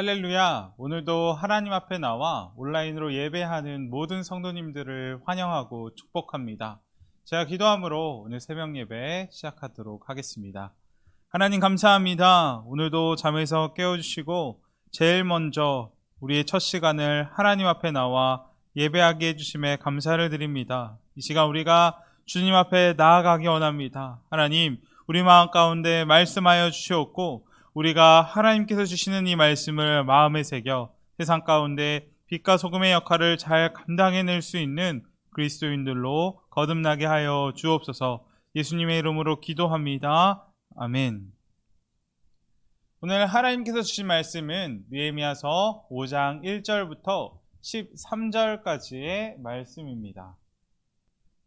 할렐루야! 오늘도 하나님 앞에 나와 온라인으로 예배하는 모든 성도님들을 환영하고 축복합니다. 제가 기도함으로 오늘 새벽 예배 시작하도록 하겠습니다. 하나님 감사합니다. 오늘도 잠에서 깨워주시고 제일 먼저 우리의 첫 시간을 하나님 앞에 나와 예배하게 해주심에 감사를 드립니다. 이 시간 우리가 주님 앞에 나아가기 원합니다. 하나님, 우리 마음 가운데 말씀하여 주시옵고 우리가 하나님께서 주시는 이 말씀을 마음에 새겨 세상 가운데 빛과 소금의 역할을 잘 감당해낼 수 있는 그리스도인들로 거듭나게 하여 주옵소서 예수님의 이름으로 기도합니다. 아멘. 오늘 하나님께서 주신 말씀은 느헤미야서 5장 1절부터 13절까지의 말씀입니다.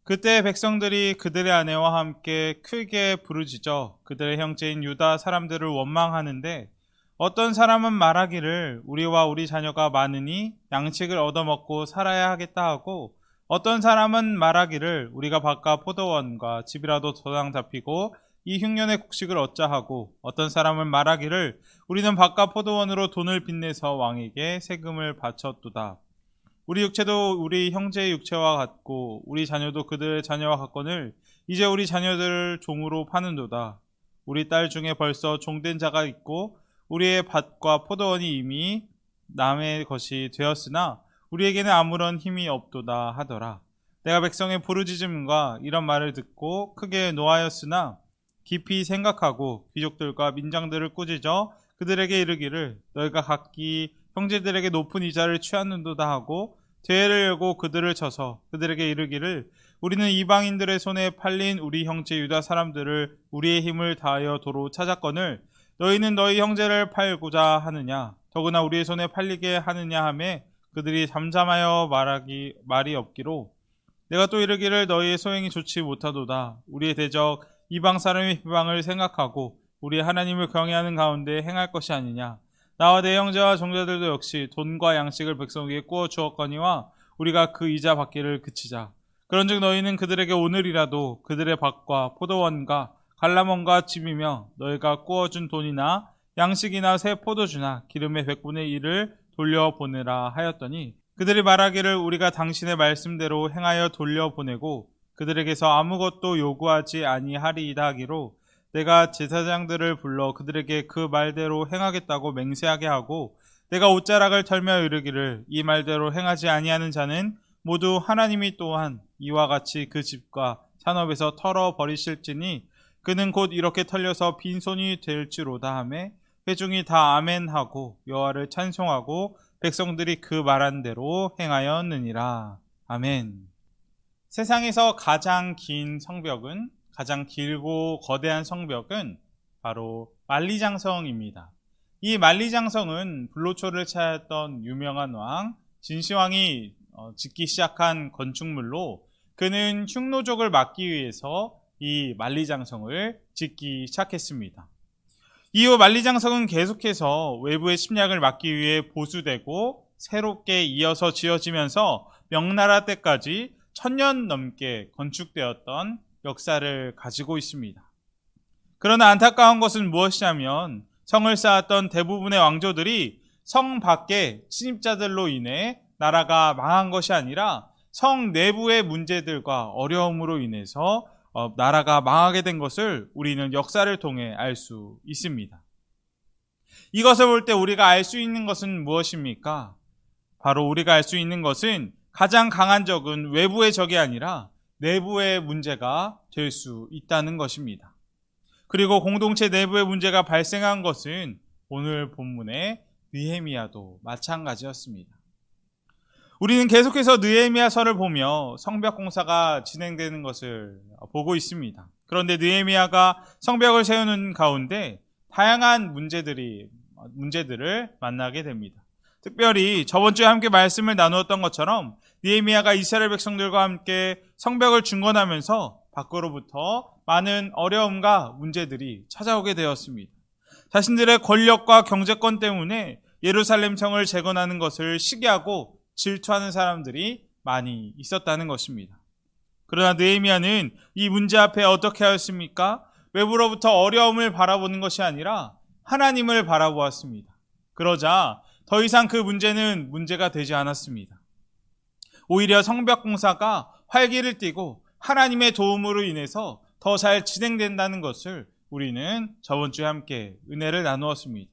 그때 백성들이 그들의 아내와 함께 크게 부르짖어 그들의 형제인 유다 사람들을 원망하는데 어떤 사람은 말하기를 우리와 우리 자녀가 많으니 양식을 얻어먹고 살아야 하겠다 하고 어떤 사람은 말하기를 우리가 바깥 포도원과 집이라도 도장 잡히고 이 흉년의 곡식을 얻자 하고 어떤 사람은 말하기를 우리는 바깥 포도원으로 돈을 빚내서 왕에게 세금을 바쳤도다. 우리 육체도 우리 형제의 육체와 같고 우리 자녀도 그들의 자녀와 같거늘 이제 우리 자녀들을 종으로 파는도다. 우리 딸 중에 벌써 종된 자가 있고 우리의 밭과 포도원이 이미 남의 것이 되었으나 우리에게는 아무런 힘이 없도다 하더라. 내가 백성의 부르짖음과 이런 말을 듣고 크게 노하였으나 깊이 생각하고 귀족들과 민장들을 꾸짖어 그들에게 이르기를 너희가 각기 형제들에게 높은 이자를 취하는도다 하고 죄를 열고 그들을 쳐서 그들에게 이르기를 우리는 이방인들의 손에 팔린 우리 형제 유다 사람들을 우리의 힘을 다하여 도로 찾았거늘 너희는 너희 형제를 팔고자 하느냐? 더구나 우리의 손에 팔리게 하느냐 하매 그들이 잠잠하여 말하기 말이 없기로 내가 또 이르기를 너희의 소행이 좋지 못하도다. 우리의 대적 이방 사람의 비방을 생각하고 우리 하나님을 경외하는 가운데 행할 것이 아니냐 나와 내 형제와 종자들도 역시 돈과 양식을 백성 에게 꾸어 주었거니와 우리가 그 이자 받기를 그치자. 그런즉 너희는 그들에게 오늘이라도 그들의 밭과 포도원과 갈라몬과 집이며 너희가 꾸어준 돈이나 양식이나 새 포도주나 기름의 백분의 일을 돌려보내라 하였더니 그들이 말하기를 우리가 당신의 말씀대로 행하여 돌려보내고 그들에게서 아무것도 요구하지 아니하리이다 하기로 내가 제사장들을 불러 그들에게 그 말대로 행하겠다고 맹세하게 하고 내가 옷자락을 털며 이르기를 이 말대로 행하지 아니하는 자는 모두 하나님이 또한 이와 같이 그 집과 산업에서 털어 버리실지니 그는 곧 이렇게 털려서 빈손이 될지로다 하매 회중이 다 아멘하고 여호와를 찬송하고 백성들이 그 말한 대로 행하였느니라 아멘. 세상에서 가장 긴 성벽은 가장 길고 거대한 성벽은 바로 만리장성입니다. 이 만리장성은 불로초를 차였던 유명한 왕 진시황이 어, 짓기 시작한 건축물로 그는 흉노족을 막기 위해서 이 만리장성을 짓기 시작했습니다. 이후 만리장성은 계속해서 외부의 침략을 막기 위해 보수되고 새롭게 이어서 지어지면서 명나라 때까지 천년 넘게 건축되었던 역사를 가지고 있습니다. 그러나 안타까운 것은 무엇이냐면 성을 쌓았던 대부분의 왕조들이 성 밖의 침입자들로 인해 나라가 망한 것이 아니라 성 내부의 문제들과 어려움으로 인해서 어, 나라가 망하게 된 것을 우리는 역사를 통해 알 수 있습니다. 이것을 볼 때 우리가 알 수 있는 것은 무엇입니까? 바로 우리가 알 수 있는 것은 가장 강한 적은 외부의 적이 아니라 내부의 문제가 될 수 있다는 것입니다. 그리고 공동체 내부의 문제가 발생한 것은 오늘 본문의 느헤미야도 마찬가지였습니다. 우리는 계속해서 느헤미야서를 보며 성벽 공사가 진행되는 것을 보고 있습니다. 그런데 느헤미야가 성벽을 세우는 가운데 다양한 문제들이 문제들을 만나게 됩니다. 특별히 저번 주에 함께 말씀을 나누었던 것처럼 니에미아가 이스라엘 백성들과 함께 성벽을 중건하면서 밖으로부터 많은 어려움과 문제들이 찾아오게 되었습니다. 자신들의 권력과 경제권 때문에 예루살렘 성을 재건하는 것을 시기하고 질투하는 사람들이 많이 있었다는 것입니다. 그러나 느헤미야는 이 문제 앞에 어떻게 하였습니까? 외부로부터 어려움을 바라보는 것이 아니라 하나님을 바라보았습니다. 그러자 더 이상 그 문제는 문제가 되지 않았습니다. 오히려 성벽 공사가 활기를 띠고 하나님의 도움으로 인해서 더 잘 진행된다는 것을 우리는 저번 주에 함께 은혜를 나누었습니다.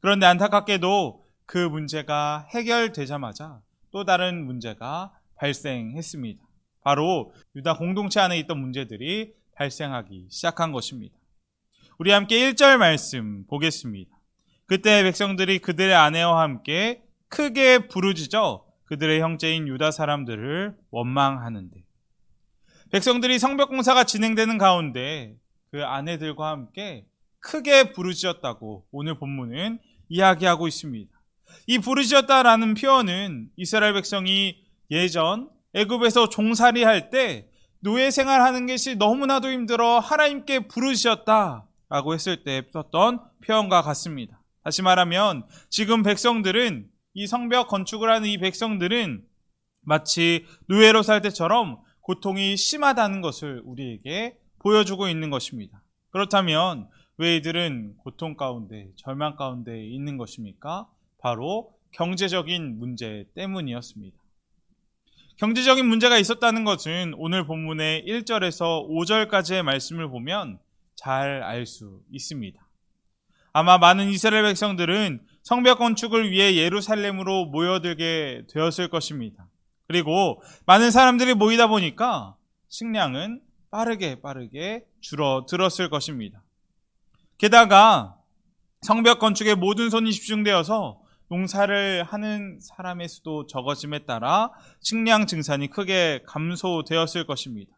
그런데 안타깝게도 그 문제가 해결되자마자 또 다른 문제가 발생했습니다. 바로 유다 공동체 안에 있던 문제들이 발생하기 시작한 것입니다. 우리 함께 1절 말씀 보겠습니다. 그때 백성들이 그들의 아내와 함께 크게 부르짖어 그들의 형제인 유다 사람들을 원망하는데 백성들이 성벽 공사가 진행되는 가운데 그 아내들과 함께 크게 부르짖었다고 오늘 본문은 이야기하고 있습니다. 이 부르짖었다라는 표현은 이스라엘 백성이 예전 애굽에서 종살이 할 때 노예 생활하는 것이 너무나도 힘들어 하나님께 부르짖었다라고 했을 때 썼던 표현과 같습니다. 다시 말하면 지금 백성들은 이 성벽 건축을 하는 이 백성들은 마치 노예로 살 때처럼 고통이 심하다는 것을 우리에게 보여주고 있는 것입니다. 그렇다면 왜 이들은 고통 가운데, 절망 가운데 있는 것입니까? 바로 경제적인 문제 때문이었습니다. 경제적인 문제가 있었다는 것은 오늘 본문의 1절에서 5절까지의 말씀을 보면 잘 알 수 있습니다. 아마 많은 이스라엘 백성들은 성벽 건축을 위해 예루살렘으로 모여들게 되었을 것입니다. 그리고 많은 사람들이 모이다 보니까 식량은 빠르게 빠르게 줄어들었을 것입니다. 게다가 성벽 건축에 모든 손이 집중되어서 농사를 하는 사람의 수도 적어짐에 따라 식량 증산이 크게 감소되었을 것입니다.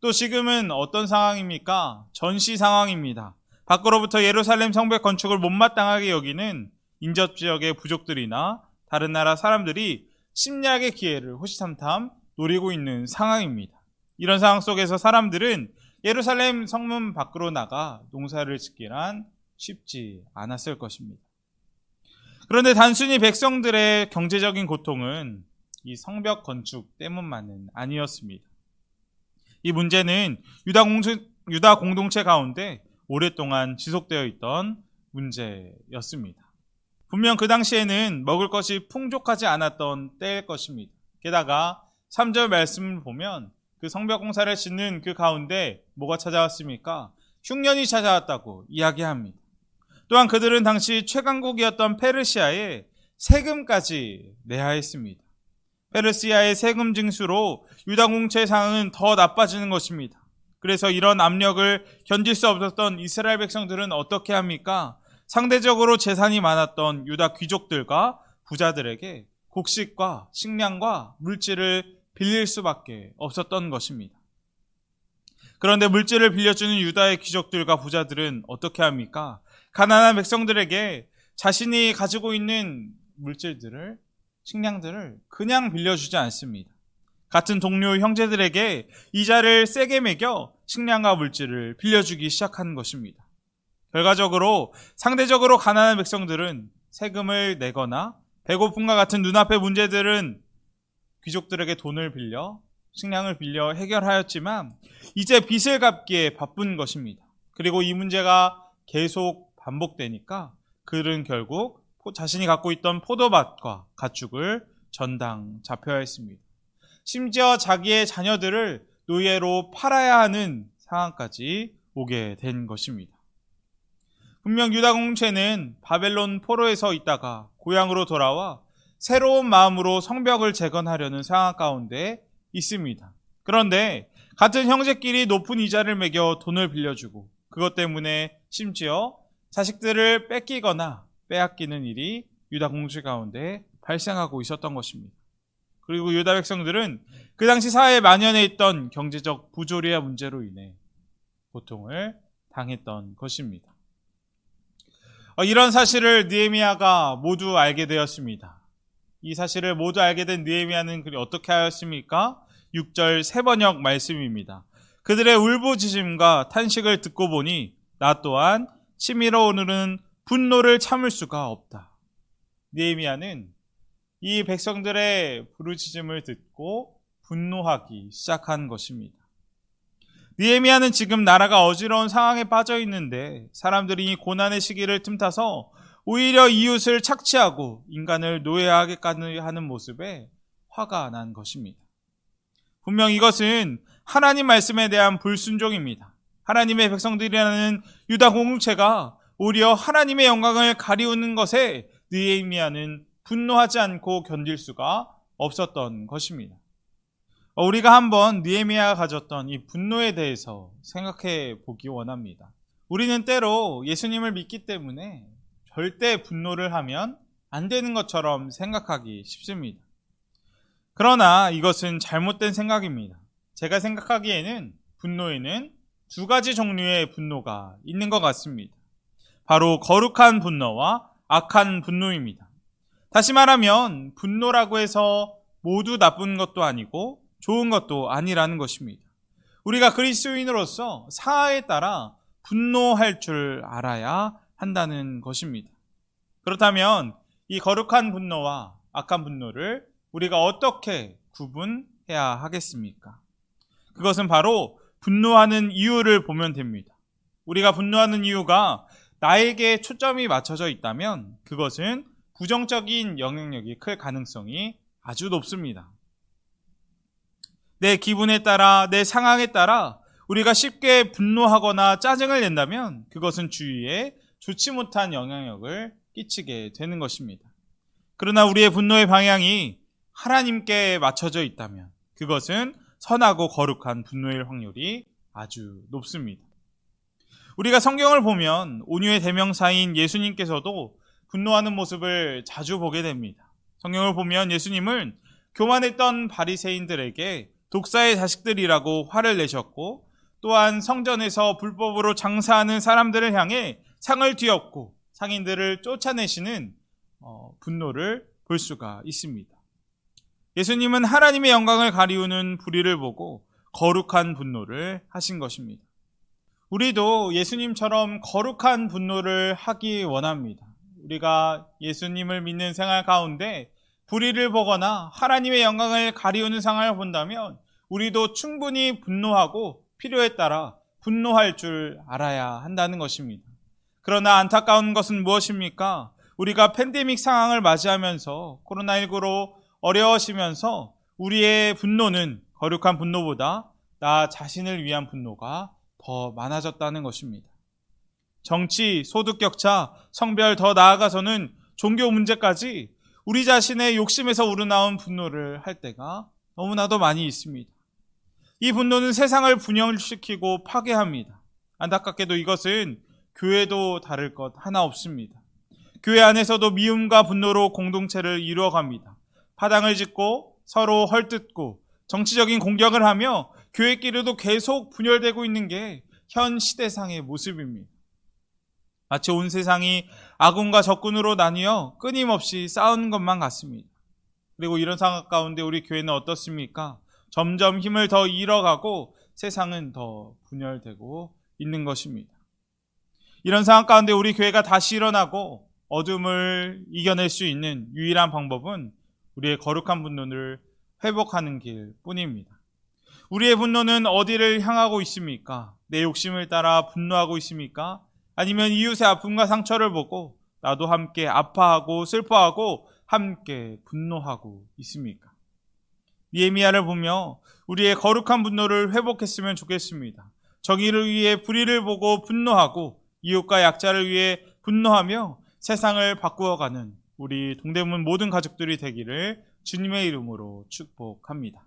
또 지금은 어떤 상황입니까? 전시 상황입니다. 밖으로부터 예루살렘 성벽 건축을 못마땅하게 여기는 인접 지역의 부족들이나 다른 나라 사람들이 침략의 기회를 호시탐탐 노리고 있는 상황입니다. 이런 상황 속에서 사람들은 예루살렘 성문 밖으로 나가 농사를 짓기란 쉽지 않았을 것입니다. 그런데 단순히 백성들의 경제적인 고통은 이 성벽 건축 때문만은 아니었습니다. 이 문제는 유다 공동체, 유다 공동체 가운데 오랫동안 지속되어 있던 문제였습니다. 분명 그 당시에는 먹을 것이 풍족하지 않았던 때일 것입니다. 게다가 3절 말씀을 보면 그 성벽 공사를 짓는 그 가운데 뭐가 찾아왔습니까? 흉년이 찾아왔다고 이야기합니다. 또한 그들은 당시 최강국이었던 페르시아에 세금까지 내야 했습니다. 페르시아의 세금 징수로 유다 공채 상황은 더 나빠지는 것입니다. 그래서 이런 압력을 견딜 수 없었던 이스라엘 백성들은 어떻게 합니까? 상대적으로 재산이 많았던 유다 귀족들과 부자들에게 곡식과 식량과 물질을 빌릴 수밖에 없었던 것입니다. 그런데 물질을 빌려주는 유다의 귀족들과 부자들은 어떻게 합니까? 가난한 백성들에게 자신이 가지고 있는 물질들을, 식량들을 그냥 빌려주지 않습니다. 같은 동료 형제들에게 이자를 세게 매겨 식량과 물질을 빌려주기 시작하는 것입니다. 결과적으로 상대적으로 가난한 백성들은 세금을 내거나 배고픔과 같은 눈앞의 문제들은 귀족들에게 돈을 빌려 식량을 빌려 해결하였지만 이제 빚을 갚기에 바쁜 것입니다. 그리고 이 문제가 계속 반복되니까 그들은 결국 자신이 갖고 있던 포도밭과 가축을 전당 잡혀야 했습니다. 심지어 자기의 자녀들을 노예로 팔아야 하는 상황까지 오게 된 것입니다. 분명 유다 공체는 바벨론 포로에서 있다가 고향으로 돌아와 새로운 마음으로 성벽을 재건하려는 상황 가운데 있습니다. 그런데 같은 형제끼리 높은 이자를 매겨 돈을 빌려주고 그것 때문에 심지어 자식들을 뺏기거나 빼앗기는 일이 유다 공주 가운데 발생하고 있었던 것입니다. 그리고 유다 백성들은 그 당시 사회에 만연해 있던 경제적 부조리와 문제로 인해 고통을 당했던 것입니다. 어, 이런 사실을 느헤미야가 모두 알게 되었습니다. 이 사실을 모두 알게 된 느헤미야는 어떻게 하였습니까? 6절 세번역 말씀입니다. 그들의 울부짖음과 탄식을 듣고 보니 나 또한 치밀어 오늘은 분노를 참을 수가 없다. 니에미아는 이 백성들의 부르짖음을 듣고 분노하기 시작한 것입니다. 니에미아는 지금 나라가 어지러운 상황에 빠져 있는데 사람들이 이 고난의 시기를 틈타서 오히려 이웃을 착취하고 인간을 노예하게까지 하는 모습에 화가 난 것입니다. 분명 이것은 하나님 말씀에 대한 불순종입니다. 하나님의 백성들이라는 유다 공동체가 오히려 하나님의 영광을 가리우는 것에 느헤미야는 분노하지 않고 견딜 수가 없었던 것입니다. 어, 우리가 한번 느헤미야가 가졌던 이 분노에 대해서 생각해 보기 원합니다. 우리는 때로 예수님을 믿기 때문에 절대 분노를 하면 안 되는 것처럼 생각하기 쉽습니다. 그러나 이것은 잘못된 생각입니다. 제가 생각하기에는 분노에는 두 가지 종류의 분노가 있는 것 같습니다. 바로 거룩한 분노와 악한 분노입니다. 다시 말하면 분노라고 해서 모두 나쁜 것도 아니고 좋은 것도 아니라는 것입니다. 우리가 그리스도인으로서 사하에 따라 분노할 줄 알아야 한다는 것입니다. 그렇다면 이 거룩한 분노와 악한 분노를 우리가 어떻게 구분해야 하겠습니까? 그것은 바로 분노하는 이유를 보면 됩니다. 우리가 분노하는 이유가 나에게 초점이 맞춰져 있다면 그것은 부정적인 영향력이 클 가능성이 아주 높습니다. 내 기분에 따라, 내 상황에 따라 우리가 쉽게 분노하거나 짜증을 낸다면 그것은 주위에 좋지 못한 영향력을 끼치게 되는 것입니다. 그러나 우리의 분노의 방향이 하나님께 맞춰져 있다면 그것은 선하고 거룩한 분노일 확률이 아주 높습니다. 우리가 성경을 보면 온유의 대명사인 예수님께서도 분노하는 모습을 자주 보게 됩니다. 성경을 보면 예수님은 교만했던 바리새인들에게 독사의 자식들이라고 화를 내셨고 또한 성전에서 불법으로 장사하는 사람들을 향해 상을 뒤엎고 상인들을 쫓아내시는 어, 분노를 볼 수가 있습니다. 예수님은 하나님의 영광을 가리우는 불의를 보고 거룩한 분노를 하신 것입니다. 우리도 예수님처럼 거룩한 분노를 하기 원합니다. 우리가 예수님을 믿는 생활 가운데 불의를 보거나 하나님의 영광을 가리우는 상황을 본다면 우리도 충분히 분노하고 필요에 따라 분노할 줄 알아야 한다는 것입니다. 그러나 안타까운 것은 무엇입니까? 우리가 팬데믹 상황을 맞이하면서 코로나19로 어려워지면서 우리의 분노는 거룩한 분노보다 나 자신을 위한 분노가 더 많아졌다는 것입니다. 정치, 소득 격차, 성별 더 나아가서는 종교 문제까지 우리 자신의 욕심에서 우러나온 분노를 할 때가 너무나도 많이 있습니다. 이 분노는 세상을 분열시키고 파괴합니다. 안타깝게도 이것은 교회도 다를 것 하나 없습니다. 교회 안에서도 미움과 분노로 공동체를 이루어갑니다. 파당을 짓고 서로 헐뜯고 정치적인 공격을 하며 교회끼리도 계속 분열되고 있는 게 현 시대상의 모습입니다. 마치 온 세상이 아군과 적군으로 나뉘어 끊임없이 싸우는 것만 같습니다. 그리고 이런 상황 가운데 우리 교회는 어떻습니까? 점점 힘을 더 잃어가고 세상은 더 분열되고 있는 것입니다. 이런 상황 가운데 우리 교회가 다시 일어나고 어둠을 이겨낼 수 있는 유일한 방법은 우리의 거룩한 분노를 회복하는 길 뿐입니다. 우리의 분노는 어디를 향하고 있습니까? 내 욕심을 따라 분노하고 있습니까? 아니면 이웃의 아픔과 상처를 보고 나도 함께 아파하고 슬퍼하고 함께 분노하고 있습니까? 니에미아를 보며 우리의 거룩한 분노를 회복했으면 좋겠습니다. 정의를 위해 불의를 보고 분노하고 이웃과 약자를 위해 분노하며 세상을 바꾸어가는 우리 동대문 모든 가족들이 되기를 주님의 이름으로 축복합니다.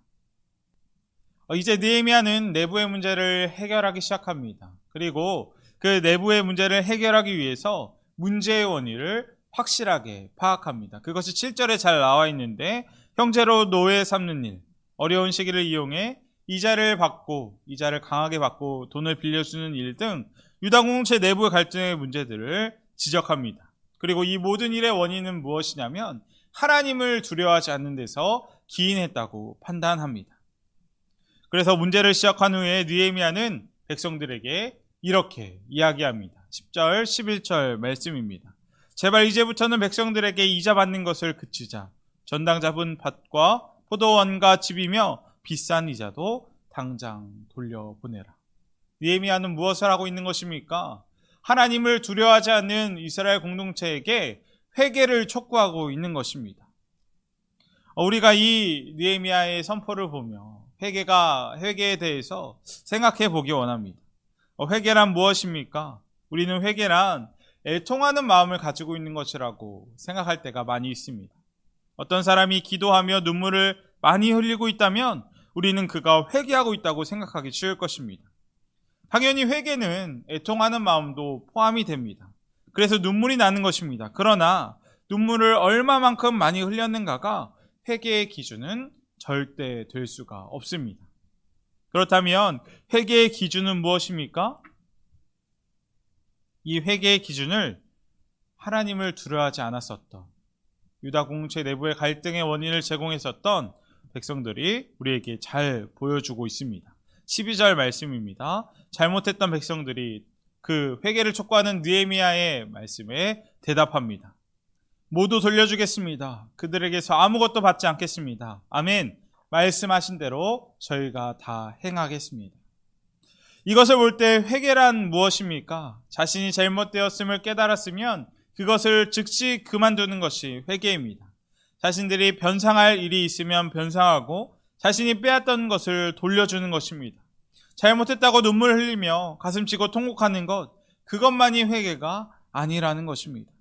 어, 이제 느헤미야는 내부의 문제를 해결하기 시작합니다. 그리고 그 내부의 문제를 해결하기 위해서 문제의 원인을 확실하게 파악합니다. 그것이 7절에 잘 나와 있는데 형제로 노예 삼는 일, 어려운 시기를 이용해 이자를 받고 이자를 강하게 받고 돈을 빌려주는 일 등 유다 공동체 내부의 갈등의 문제들을 지적합니다. 그리고 이 모든 일의 원인은 무엇이냐면 하나님을 두려워하지 않는 데서 기인했다고 판단합니다. 그래서 문제를 시작한 후에 느헤미야는 백성들에게 이렇게 이야기합니다. 10절, 11절 말씀입니다. 제발 이제부터는 백성들에게 이자 받는 것을 그치자. 전당 잡은 밭과 포도원과 집이며 비싼 이자도 당장 돌려보내라. 니에미아는 무엇을 하고 있는 것입니까? 하나님을 두려워하지 않는 이스라엘 공동체에게 회개를 촉구하고 있는 것입니다. 어, 우리가 이 느헤미야의 선포를 보며 회개가 회개에 대해서 생각해 보기 원합니다. 어, 회개란 무엇입니까? 우리는 회개란 애통하는 마음을 가지고 있는 것이라고 생각할 때가 많이 있습니다. 어떤 사람이 기도하며 눈물을 많이 흘리고 있다면 우리는 그가 회개하고 있다고 생각하기 쉬울 것입니다. 당연히 회개는 애통하는 마음도 포함이 됩니다. 그래서 눈물이 나는 것입니다. 그러나 눈물을 얼마만큼 많이 흘렸는가가 회개의 기준은 절대 될 수가 없습니다. 그렇다면 회개의 기준은 무엇입니까? 이 회개의 기준을 하나님을 두려워하지 않았었던 유다 공동체 내부의 갈등의 원인을 제공했었던 백성들이 우리에게 잘 보여주고 있습니다. 12절 말씀입니다. 잘못했던 백성들이 그 회개를 촉구하는 느헤미야의 말씀에 대답합니다. 모두 돌려주겠습니다. 그들에게서 아무것도 받지 않겠습니다. 아멘. 말씀하신 대로 저희가 다 행하겠습니다. 이것을 볼 때 회개란 무엇입니까? 자신이 잘못되었음을 깨달았으면 그것을 즉시 그만두는 것이 회개입니다. 자신들이 변상할 일이 있으면 변상하고 자신이 빼앗던 것을 돌려주는 것입니다. 잘못했다고 눈물 흘리며 가슴 치고 통곡하는 것, 그것만이 회개가 아니라는 것입니다.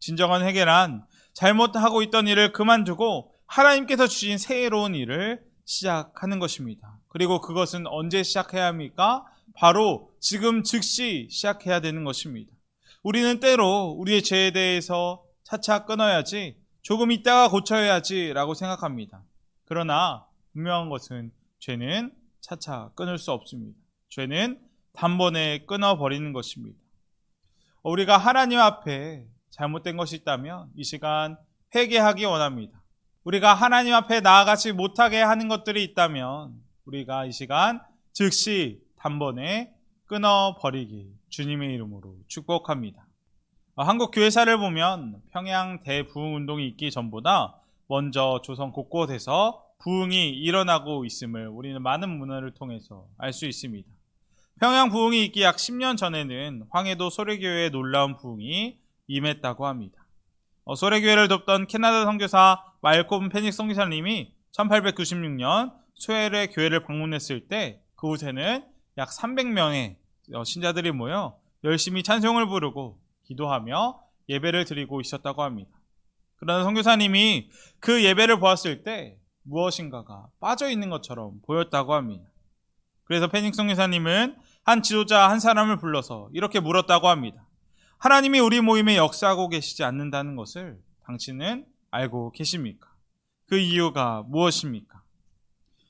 진정한 회개란 잘못하고 있던 일을 그만두고 하나님께서 주신 새로운 일을 시작하는 것입니다. 그리고 그것은 언제 시작해야 합니까? 바로 지금 즉시 시작해야 되는 것입니다. 우리는 때로 우리의 죄에 대해서 차차 끊어야지 조금 있다가 고쳐야지 라고 생각합니다. 그러나 분명한 것은 죄는 차차 끊을 수 없습니다. 죄는 단번에 끊어버리는 것입니다. 우리가 하나님 앞에 잘못된 것이 있다면 이 시간 회개하기 원합니다. 우리가 하나님 앞에 나아가지 못하게 하는 것들이 있다면 우리가 이 시간 즉시 단번에 끊어버리기 주님의 이름으로 축복합니다. 한국 교회사를 보면 평양 대부흥 운동이 있기 전보다 먼저 조선 곳곳에서 부흥이 일어나고 있음을 우리는 많은 문화를 통해서 알 수 있습니다. 평양 부흥이 있기 약 10년 전에는 황해도 소래교회의 놀라운 부흥이 임했다고 합니다. 어, 소래 교회를 돕던 캐나다 선교사 말콤 페닉 선교사님이 1896년 스웨르의 교회를 방문했을 때 그곳에는 약 300명의 어, 신자들이 모여 열심히 찬송을 부르고 기도하며 예배를 드리고 있었다고 합니다. 그러나 선교사님이 그 예배를 보았을 때 무엇인가가 빠져 있는 것처럼 보였다고 합니다. 그래서 페닉 선교사님은 한 지도자 한 사람을 불러서 이렇게 물었다고 합니다. 하나님이 우리 모임에 역사하고 계시지 않는다는 것을 당신은 알고 계십니까? 그 이유가 무엇입니까?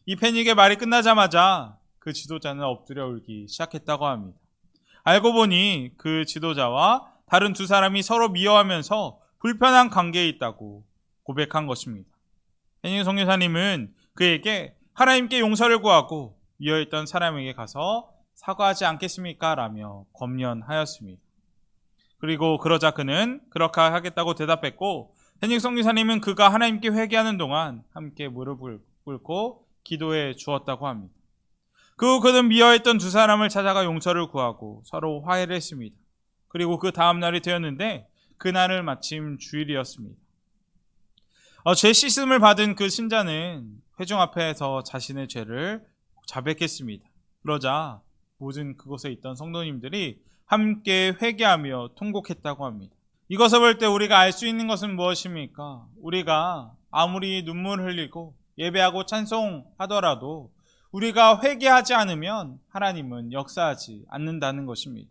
이 패닉의 말이 끝나자마자 그 지도자는 엎드려 울기 시작했다고 합니다. 알고 보니 그 지도자와 다른 두 사람이 서로 미워하면서 불편한 관계에 있다고 고백한 것입니다. 해닝 성교사님은 그에게 하나님께 용서를 구하고 미워했던 사람에게 가서 사과하지 않겠습니까? 라며 검련하였습니다. 그리고 그러자 그는 그렇게 하겠다고 대답했고 해닝 성교사님은 그가 하나님께 회개하는 동안 함께 무릎을 꿇고 기도해 주었다고 합니다. 그 후 그는 미워했던 두 사람을 찾아가 용서를 구하고 서로 화해를 했습니다. 그리고 그 다음 날이 되었는데 그날을 마침 주일이었습니다. 어, 죄 씻음을 받은 그 신자는 회중 앞에서 자신의 죄를 자백했습니다. 그러자 모든 그곳에 있던 성도님들이 함께 회개하며 통곡했다고 합니다. 이것을 볼 때 우리가 알 수 있는 것은 무엇입니까? 우리가 아무리 눈물 흘리고 예배하고 찬송하더라도 우리가 회개하지 않으면 하나님은 역사하지 않는다는 것입니다.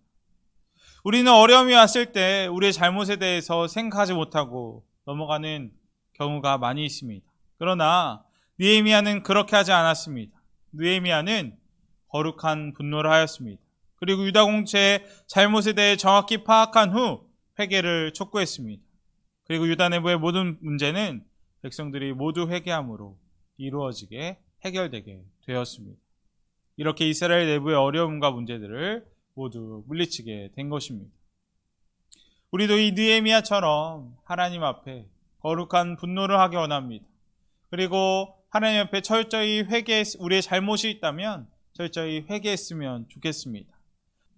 우리는 어려움이 왔을 때 우리의 잘못에 대해서 생각하지 못하고 넘어가는 경우가 많이 있습니다. 그러나 느헤미야는 그렇게 하지 않았습니다. 느헤미야는 거룩한 분노를 하였습니다. 그리고 유다 공체의 잘못에 대해 정확히 파악한 후 회개를 촉구했습니다. 그리고 유다 내부의 모든 문제는 백성들이 모두 회개함으로 이루어지게 해결되게 되었습니다. 이렇게 이스라엘 내부의 어려움과 문제들을 모두 물리치게 된 것입니다. 우리도 이 느헤미야처럼 하나님 앞에 거룩한 분노를 하기 원합니다. 그리고 하나님 앞에 철저히 회개, 우리의 잘못이 있다면 철저히 회개했으면 좋겠습니다.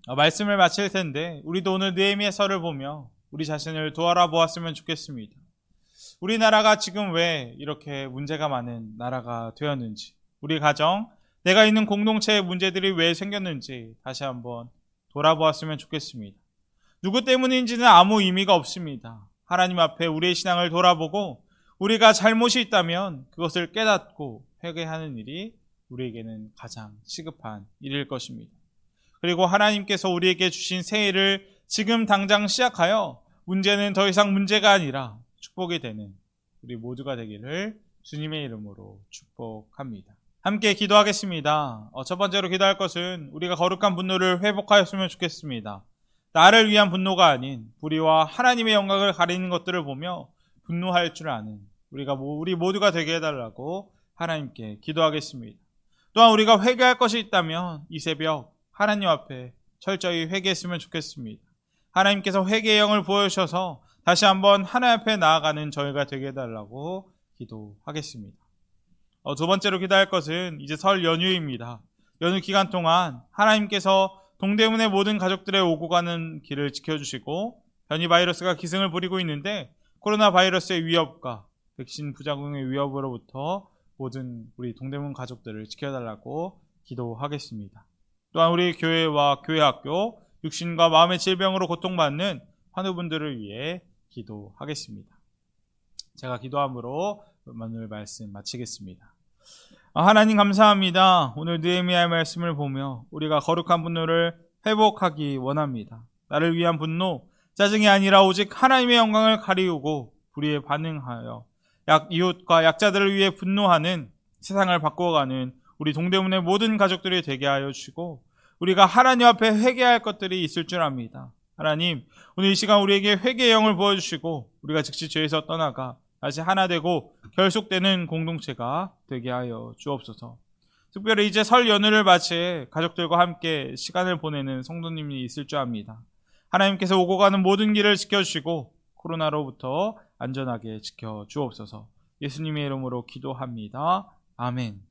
어, 말씀을 마칠 텐데 우리도 오늘 느헤미야서를 보며 우리 자신을 돌아보았으면 좋겠습니다. 우리나라가 지금 왜 이렇게 문제가 많은 나라가 되었는지, 우리 가정, 내가 있는 공동체의 문제들이 왜 생겼는지 다시 한번 돌아보았으면 좋겠습니다. 누구 때문인지는 아무 의미가 없습니다. 하나님 앞에 우리의 신앙을 돌아보고 우리가 잘못이 있다면 그것을 깨닫고 회개하는 일이 우리에게는 가장 시급한 일일 것입니다. 그리고 하나님께서 우리에게 주신 새해를 지금 당장 시작하여 문제는 더 이상 문제가 아니라 축복이 되는 우리 모두가 되기를 주님의 이름으로 축복합니다. 함께 기도하겠습니다. 어, 첫 번째로 기도할 것은 우리가 거룩한 분노를 회복하였으면 좋겠습니다. 나를 위한 분노가 아닌 불의와 하나님의 영광을 가리는 것들을 보며 분노할 줄 아는 우리가 모- 우리 모두가 되게 해달라고 하나님께 기도하겠습니다. 또한 우리가 회개할 것이 있다면 이 새벽 하나님 앞에 철저히 회개했으면 좋겠습니다. 하나님께서 회개의 영을 보여주셔서 다시 한번 하나님 앞에 나아가는 저희가 되게 해달라고 기도하겠습니다. 어, 두 번째로 기도할 것은 이제 설 연휴입니다. 연휴 기간 동안 하나님께서 동대문의 모든 가족들의 오고 가는 길을 지켜주시고 변이 바이러스가 기승을 부리고 있는데 코로나 바이러스의 위협과 백신 부작용의 위협으로부터 모든 우리 동대문 가족들을 지켜달라고 기도하겠습니다. 또한 우리 교회와 교회학교, 육신과 마음의 질병으로 고통받는 환우분들을 위해 기도하겠습니다. 제가 기도함으로 오늘 말씀 마치겠습니다. 아, 하나님 감사합니다. 오늘 느헤미야의 말씀을 보며 우리가 거룩한 분노를 회복하기 원합니다. 나를 위한 분노, 짜증이 아니라 오직 하나님의 영광을 가리우고 불의에 반응하여 약 이웃과 약자들을 위해 분노하는 세상을 바꿔가는 우리 동대문의 모든 가족들이 되게 하여 주시고 우리가 하나님 앞에 회개할 것들이 있을 줄 압니다. 하나님, 오늘 이 시간 우리에게 회개의 영을 보여주시고 우리가 즉시 죄에서 떠나가 다시 하나 되고 결속되는 공동체가 되게 하여 주옵소서. 특별히 이제 설 연휴를 마치 가족들과 함께 시간을 보내는 성도님이 있을 줄 압니다. 하나님께서 오고 가는 모든 길을 지켜주시고 코로나로부터 안전하게 지켜 주옵소서. 예수님의 이름으로 기도합니다. 아멘.